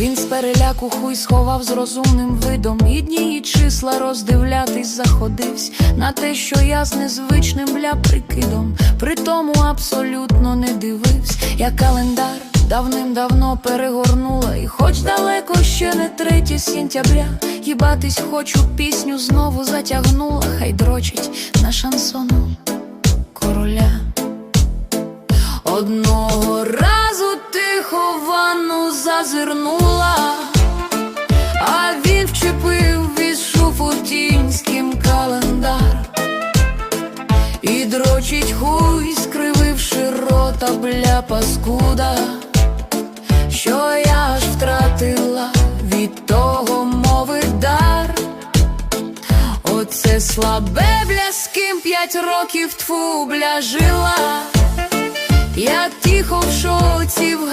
Він з переляку хуй сховав з розумним видом, і дні числа роздивлятись заходивсь на те, що я з незвичним бля прикидом, при абсолютно не дивився, я календар давним-давно перегорнула, і хоч далеко ще не третє сентября, їбатись хочу пісню знову затягнула, хай дрочить на шансону короля. Одного разу зазирнула, а він вчепив від шуфутінським календар і дрочить хуй, скрививши рота, бля паскуда, що я аж втратила від того мови дар. Оце слабе бля, з ким п'ять років тфу бля жила. Я тихо в шоці в